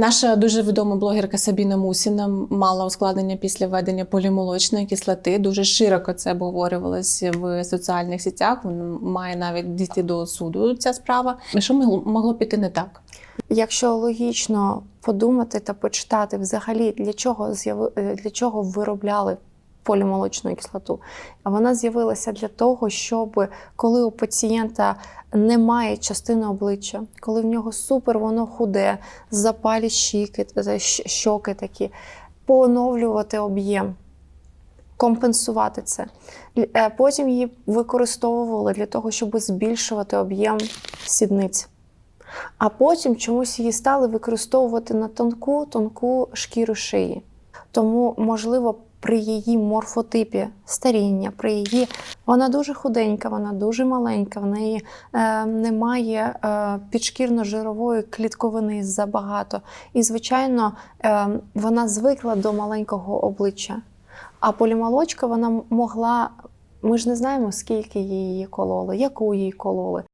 Наша дуже відома блогерка Сабіна Мусіна мала ускладнення після введення полімолочної кислоти. Дуже широко це обговорювалося в соціальних сітях. Вона має навіть дійти до суду ця справа. Що могло, піти не так? Якщо логічно подумати та почитати взагалі, для чого для чого виробляли полімолочну кислоту, вона з'явилася для того, щоб коли у пацієнта немає частини обличчя, коли в нього супер воно худе, запалі щіки, е, щоки такі, пооновлювати об'єм. Компенсувати це. Е, Потім її використовували для того, щоб збільшувати об'єм сідниць. А потім чомусь її стали використовувати на тонку, тонку шкіру шиї. Тому, можливо, при її морфотипі старіння, при її вона дуже худенька, вона дуже маленька, в неї е, немає е, підшкірно-жирової клітковини забагато. І, звичайно, е, вона звикла до маленького обличчя. А полімолочка вона могла. Ми ж не знаємо, скільки її кололи, яку її кололи.